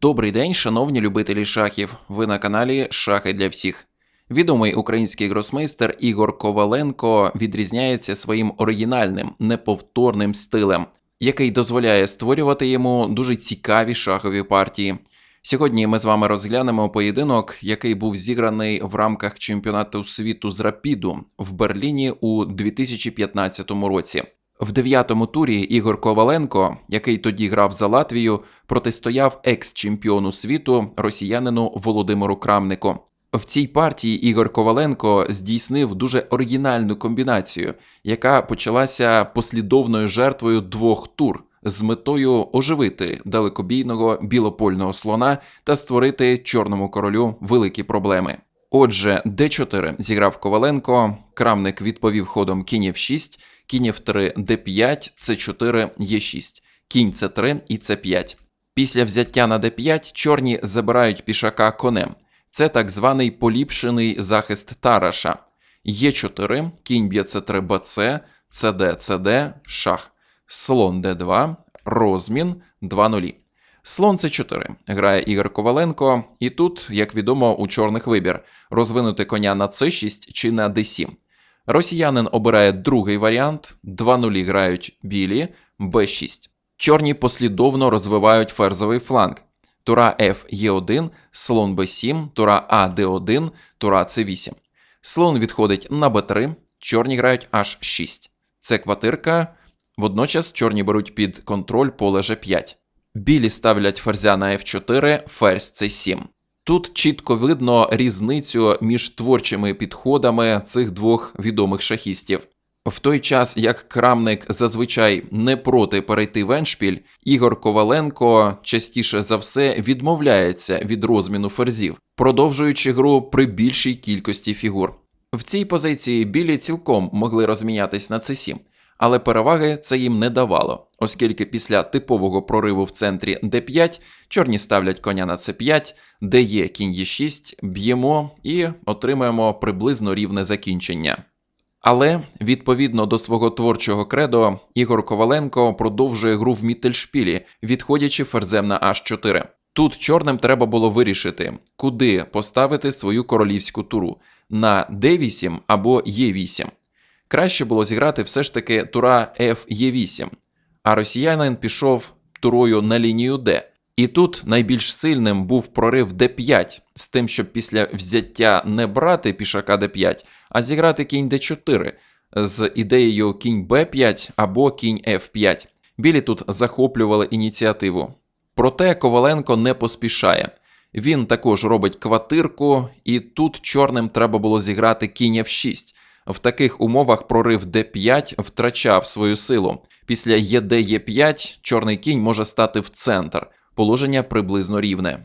Добрий день, шановні любителі шахів. Ви на каналі Шахи для всіх. Відомий український гросмейстер Ігор Коваленко відрізняється своїм оригінальним, неповторним стилем, який дозволяє створювати йому дуже цікаві шахові партії. Сьогодні ми з вами розглянемо поєдинок, який був зіграний в рамках чемпіонату світу з рапіду в Берліні у 2015 році. В дев'ятому турі Ігор Коваленко, який тоді грав за Латвію, протистояв екс-чемпіону світу росіянину Володимиру Крамнику. В цій партії Ігор Коваленко здійснив дуже оригінальну комбінацію, яка почалася послідовною жертвою двох тур з метою оживити далекобійного білопольного слона та створити чорному королю великі проблеми. Отже, d4 зіграв Коваленко, Крамник відповів ходом кінь f6, кінь f3, d5, c4, e6, кінь c3 і c5. Після взяття на d5 чорні забирають пішака конем. Це так званий поліпшений захист Тараша. Е4, кінь б'є c3 bc, cd, cd, шах, слон d2, розмін 2 нулі. Слон c4 грає Ігор Коваленко, і тут, як відомо, у чорних вибір розвинути коня на c6 чи на d7. Росіянин обирає другий варіант, 2 нулі грають білі, b6. Чорні послідовно розвивають ферзовий фланг. Тура F Е1, слон Б7, тура А Д1, тура С8. Слон відходить на Б3, чорні грають H6. Це квартирка. Водночас чорні беруть під контроль поле G5. Білі ставлять ферзя на F4, ферзь C7. Тут чітко видно різницю між творчими підходами цих двох відомих шахістів. В той час, як крамник зазвичай не проти перейти в еншпіль, Ігор Коваленко частіше за все відмовляється від розміну ферзів, продовжуючи гру при більшій кількості фігур. В цій позиції білі цілком могли розмінятись на c7, але переваги це їм не давало, оскільки після типового прориву в центрі d5 чорні ставлять коня на c5, де є кінь e6, б'ємо і отримаємо приблизно рівне закінчення. Але відповідно до свого творчого кредо, Ігор Коваленко продовжує гру в Міттельшпілі, відходячи ферзем на H4. Тут чорним треба було вирішити, куди поставити свою королівську туру на D8 або E8. Краще було зіграти все ж таки тура F-E8, а росіянин пішов турою на лінію D. І тут найбільш сильним був прорив d5, з тим, щоб після взяття не брати пішака d5, а зіграти кінь d4 з ідеєю кінь b5 або кінь f5. Білі тут захоплювали ініціативу. Проте Коваленко не поспішає. Він також робить квартирку, і тут чорним треба було зіграти кінь f6. В таких умовах прорив d5 втрачав свою силу. Після єд e5 чорний кінь може стати в центр положення приблизно рівне.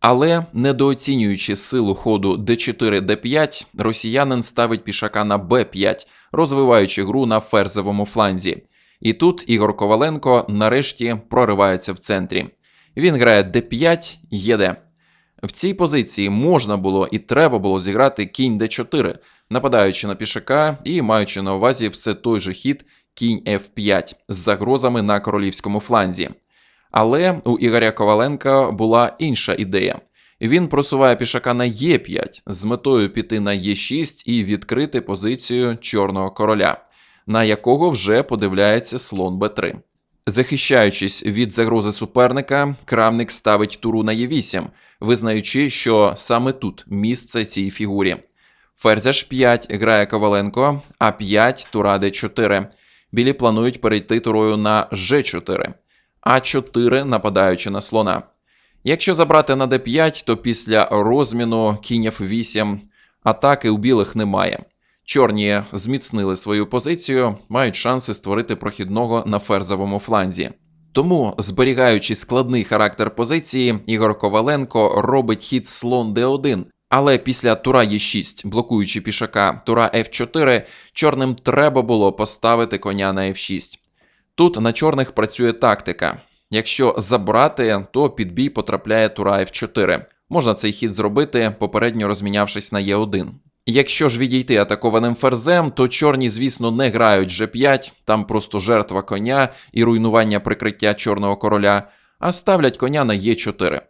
Але, недооцінюючи силу ходу d4 d5, росіянин ставить пішака на b5, розвиваючи гру на ферзовому фланзі. І тут Ігор Коваленко нарешті проривається в центрі. Він грає d5, єд. В цій позиції можна було і треба було зіграти кінь d4, нападаючи на пішака і маючи на увазі все той же хід кінь f5 з загрозами на королівському фланзі. Але у Ігоря Коваленка була інша ідея. Він просуває пішака на Е5 з метою піти на Е6 і відкрити позицію чорного короля, на якого вже подивляється слон Б3. Захищаючись від загрози суперника, крамник ставить туру на Е8, визнаючи, що саме тут місце цій фігурі. Ферзь H5 грає Коваленко, А5, тура Д4. Білі планують перейти турою на Ж4. А4, нападаючи на слона. Якщо забрати на d5, то після розміну кінь f8 атаки у білих немає. Чорні зміцнили свою позицію, мають шанси створити прохідного на ферзовому фланзі. Тому, зберігаючи складний характер позиції, Ігор Коваленко робить хід слон d1, але після тура e6, блокуючи пішака тура f4, чорним треба було поставити коня на f6. Тут на чорних працює тактика. Якщо забрати, то під бій потрапляє тура F4. Можна цей хід зробити, попередньо розмінявшись на Е1. Якщо ж відійти атакованим ферзем, то чорні, звісно, не грають G5, там просто жертва коня і руйнування прикриття чорного короля, а ставлять коня на Е4.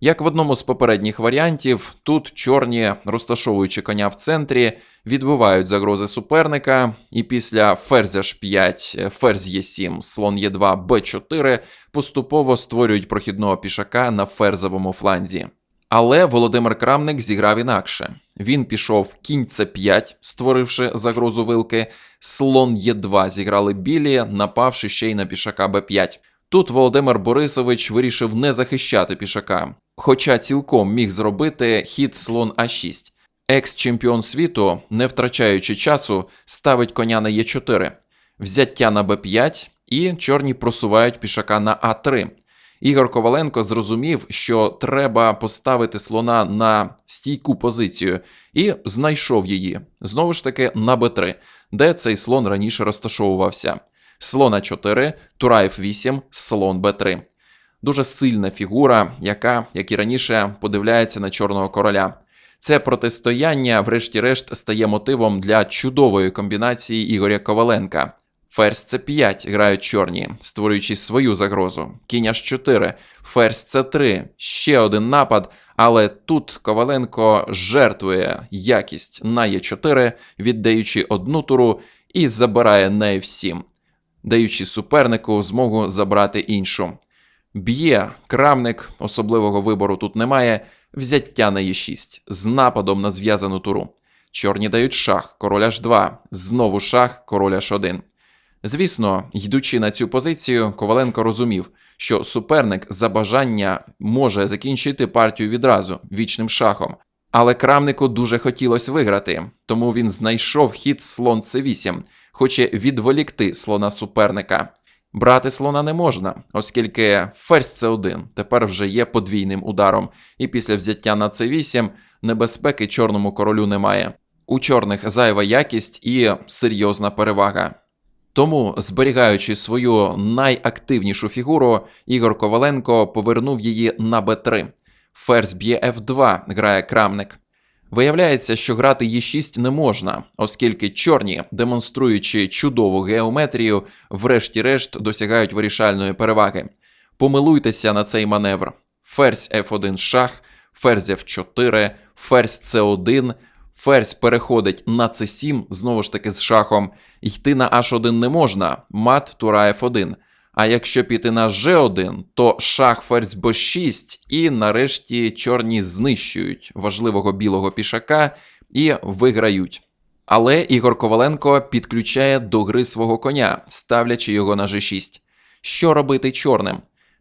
Як в одному з попередніх варіантів, тут чорні, розташовуючи коня в центрі, відбивають загрози суперника, і після ферзя H5, ферзь Е7, слон Е2, Б4 поступово створюють прохідного пішака на ферзовому фланзі. Але Володимир Крамник зіграв інакше. Він пішов кінь С5, створивши загрозу вилки, слон Е2 зіграли білі, напавши ще й на пішака Б5. Тут Володимир Борисович вирішив не захищати пішака, хоча цілком міг зробити хід слон А6. Екс-чемпіон світу, не втрачаючи часу, ставить коня на Е4, взяття на Б5 і чорні просувають пішака на А3. Ігор Коваленко зрозумів, що треба поставити слона на стійку позицію, і знайшов її знову ж таки на Б3, де цей слон раніше розташовувався. Слон А4, Тура F8, слон Б3. Дуже сильна фігура, яка, як і раніше, подивляється на чорного короля. Це протистояння, врешті-решт, стає мотивом для чудової комбінації Ігоря Коваленка. Ферзь С5 грають чорні, створюючи свою загрозу. Кінь H4, ферзь С3, ще один напад, але тут Коваленко жертвує якість на Е4, віддаючи одну туру і забирає на F7, даючи супернику змогу забрати іншу. Б'є крамник, особливого вибору тут немає. Взяття на Е6 з нападом на зв'язану туру. Чорні дають шах, король H2, знову шах, король H1. Звісно, йдучи на цю позицію, Коваленко розумів, що суперник за бажання може закінчити партію відразу вічним шахом. Але крамнику дуже хотілося виграти, тому він знайшов хід слон С8, хоче відволікти слона суперника. Брати слона не можна, оскільки ферзь С1 тепер вже є подвійним ударом, і після взяття на С8 небезпеки чорному королю немає. У чорних зайва якість і серйозна перевага. Тому, зберігаючи свою найактивнішу фігуру, Ігор Коваленко повернув її на Б3. Ферзь б'є F2, грає крамник. Виявляється, що грати Е6 не можна, оскільки чорні, демонструючи чудову геометрію, врешті-решт досягають вирішальної переваги. Помилуйтеся на цей маневр: ферзь F1 шах, ферзь F4, ферзь C1, ферзь переходить на C7, знову ж таки з шахом. Йти на H1 не можна, мат тура F1. А якщо піти на G1, то шах ферзь Б6, і нарешті чорні знищують важливого білого пішака і виграють. Але Ігор Коваленко підключає до гри свого коня, ставлячи його на G6. Що робити чорним?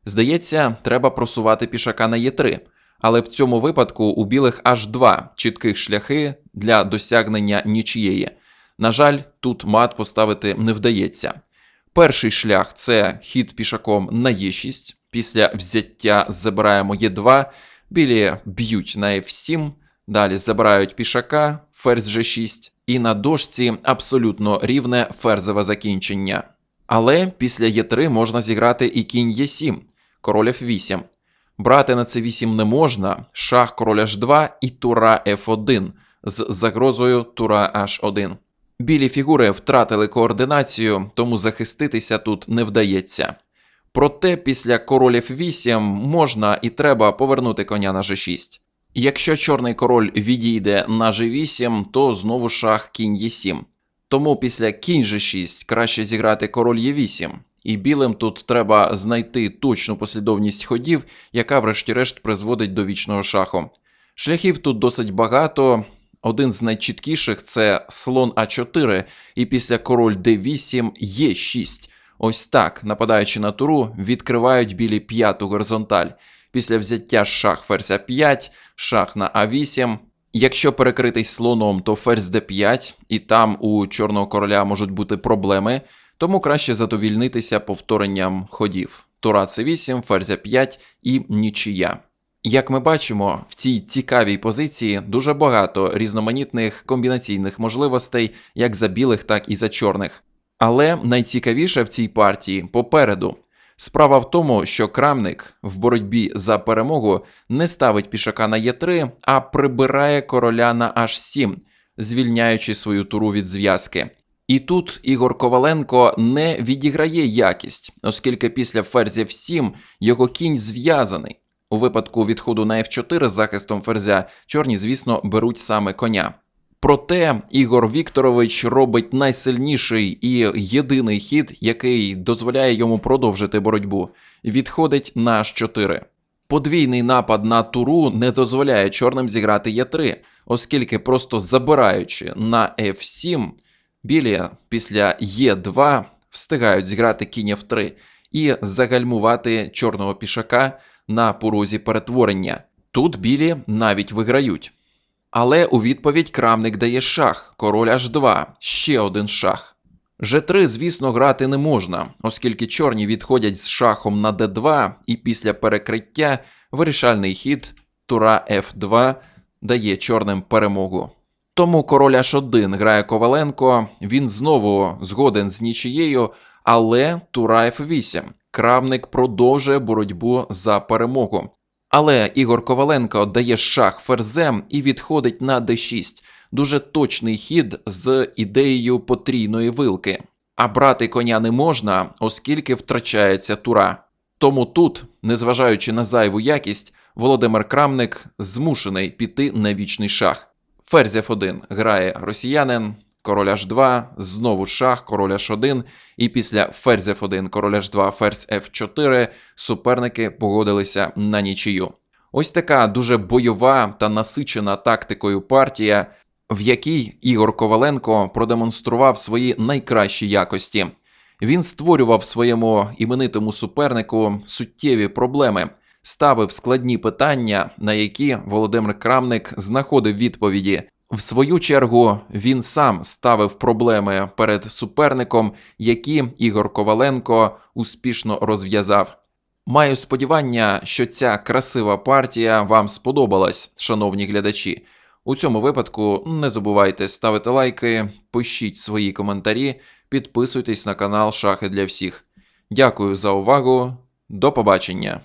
Здається, треба просувати пішака на Е3, але в цьому випадку у білих аж два чітких шляхи для досягнення нічієї. На жаль, тут мат поставити не вдається. Перший шлях це хід пішаком на Е6. Після взяття забираємо Е2, білі б'ють на F7, далі забирають пішака, ферзь G6, і на дошці абсолютно рівне ферзове закінчення. Але після Е3 можна зіграти і кінь Е7, король F8. Брати на С8 не можна, шах король H2 і тура F1 з загрозою тура H1. Білі фігури втратили координацію, тому захиститися тут не вдається. Проте після король F8 можна і треба повернути коня на G6. Якщо чорний король відійде на G8, то знову шах кінь Е7. Тому після кінь G6 краще зіграти король Е8. І білим тут треба знайти точну послідовність ходів, яка, врешті-решт, призводить до вічного шаху. Шляхів тут досить багато. Один з найчіткіших це слон А4, і після король Д8 Е6. Ось так, нападаючи на туру, відкривають білі п'яту горизонталь. Після взяття шах ферзь А5, шах на А8. Якщо перекритий слоном, то ферзь Д5, і там у чорного короля можуть бути проблеми, тому краще задовільнитися повторенням ходів. Тура С8, ферзь А5 і нічия. Як ми бачимо, в цій цікавій позиції дуже багато різноманітних комбінаційних можливостей, як за білих, так і за чорних. Але найцікавіше в цій партії попереду. Справа в тому, що крамник в боротьбі за перемогу не ставить пішака на Е3, а прибирає короля на H7, звільняючи свою туру від зв'язки. І тут Ігор Коваленко не відіграє якість, оскільки після ферзя в 7 його кінь зв'язаний. У випадку відходу на F4 з захистом ферзя чорні, звісно, беруть саме коня. Проте Ігор Вікторович робить найсильніший і єдиний хід, який дозволяє йому продовжити боротьбу. Відходить на H4. Подвійний напад на туру не дозволяє чорним зіграти Е3, оскільки просто забираючи на F7, білі після Е2 встигають зіграти кінь F3 і загальмувати чорного пішака на порозі перетворення. Тут білі навіть виграють. Але у відповідь крамник дає шах, король H2, ще один шах. G3, звісно, грати не можна, оскільки чорні відходять з шахом на D2, і після перекриття вирішальний хід тура F2 дає чорним перемогу. Тому король H1 грає Коваленко, він знову згоден з нічією, але тура F8. Крамник продовжує боротьбу за перемогу. Але Ігор Коваленко дає шах ферзем і відходить на d6. Дуже точний хід з ідеєю потрійної вилки. А брати коня не можна, оскільки втрачається тура. Тому тут, незважаючи на зайву якість, Володимир Крамник змушений піти на вічний шах. Ферзь F1 грає росіянин, король H2, знову шах, король H1, і після ферзь F1, король H2, ферзь F4 суперники погодилися на нічию. Ось така дуже бойова та насичена тактикою партія, в якій Ігор Коваленко продемонстрував свої найкращі якості. Він створював своєму іменитому супернику суттєві проблеми, ставив складні питання, на які Володимир Крамник знаходив відповіді. В свою чергу він сам ставив проблеми перед суперником, які Ігор Коваленко успішно розв'язав. Маю сподівання, що ця красива партія вам сподобалась, шановні глядачі. У цьому випадку не забувайте ставити лайки, пишіть свої коментарі, підписуйтесь на канал Шахи для всіх. Дякую за увагу. До побачення!